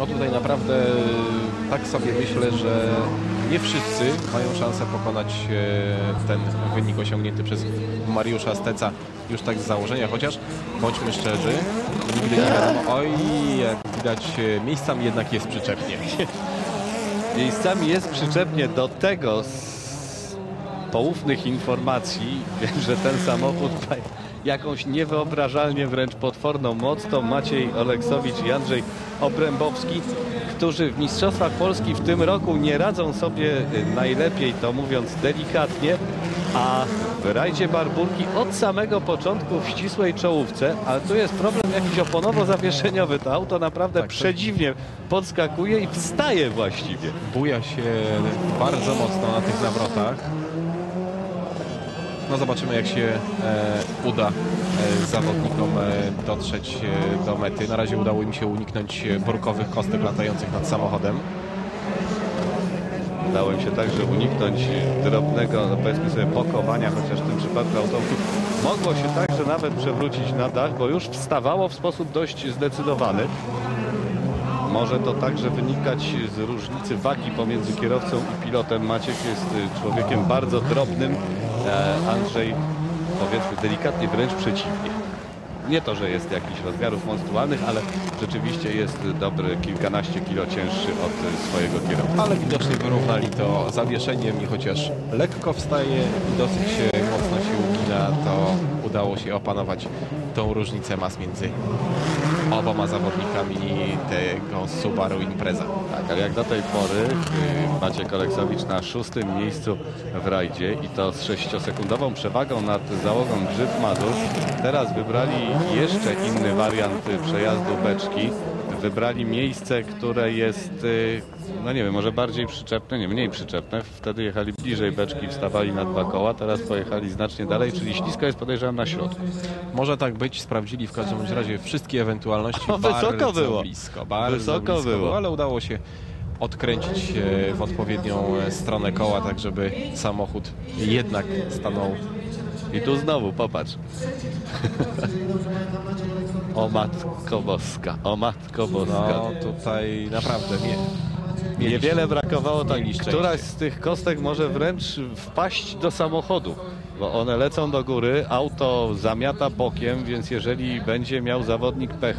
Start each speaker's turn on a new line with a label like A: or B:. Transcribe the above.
A: No tutaj naprawdę tak sobie myślę, że nie wszyscy mają szansę pokonać e, ten wynik osiągnięty przez Mariusza Steca już tak z założenia, chociaż bądźmy szczerzy, nigdy nie wiadomo, oj, jak widać e, miejscami jednak jest przyczepnie.
B: Miejscami jest przyczepnie do tego z poufnych informacji, wiem, że ten samochód jakąś niewyobrażalnie wręcz potworną moc, to Maciej Oleksowicz i Andrzej Obrębowski, którzy w Mistrzostwach Polski w tym roku nie radzą sobie y, najlepiej, to mówiąc delikatnie, a w rajdzie Barburki od samego początku w ścisłej czołówce, ale tu jest problem jakiś oponowo-zawieszeniowy. To auto naprawdę
A: Tak, to-
B: przedziwnie podskakuje i wstaje właściwie.
A: Buja się bardzo mocno na tych nawrotach. No zobaczymy jak się e, uda e, zawodnikom e, dotrzeć do mety. Na razie udało im się uniknąć burkowych kostek latających nad samochodem.
B: Udało im się także uniknąć drobnego, no powiedzmy sobie, pokowania, chociaż w tym przypadku autobus mogło się także nawet przewrócić na dach, bo już wstawało w sposób dość zdecydowany. Może to także wynikać z różnicy wagi pomiędzy kierowcą i pilotem. Maciek jest y, człowiekiem bardzo drobnym, Andrzej powiedzmy delikatnie wręcz przeciwnie. Nie to, że jest jakiś rozmiarów monstrualnych, ale rzeczywiście jest dobre kilkanaście kilo cięższy od swojego kierowcy.
A: Ale widocznie wyrównali to zawieszeniem i chociaż lekko wstaje i dosyć e, mocno się ugina, to udało się opanować tą różnicę mas między oboma zawodnikami tego Subaru Impreza.
B: Tak, ale jak do tej pory y, Maciek Oleksowicz na szóstym miejscu w rajdzie i to z sześciosekundową przewagą nad załogą Grzyb Mazur. Teraz wybrali jeszcze inny wariant przejazdu beczki. Wybrali miejsce, które jest, y, no nie wiem, może bardziej przyczepne, nie mniej przyczepne. Wtedy jechali bliżej beczki, wstawali na dwa koła, teraz pojechali znacznie dalej, czyli ślisko jest podejrzewam na środku.
A: Może tak być, sprawdzili w każdym razie wszystkie ewentualności.
B: O, wysoko było.
A: blisko, bardzo
B: Wysoko
A: blisko
B: było.
A: ale udało się odkręcić e, w odpowiednią e, stronę koła, tak żeby samochód jednak stanął
B: I tu znowu, popatrz. o matko boska, o matko boska.
A: No tutaj naprawdę nie. Mieli
B: Niewiele brakowało, tak któraś z tych kostek może wręcz wpaść do samochodu, bo one lecą do góry, auto zamiata bokiem, więc jeżeli będzie miał zawodnik pech,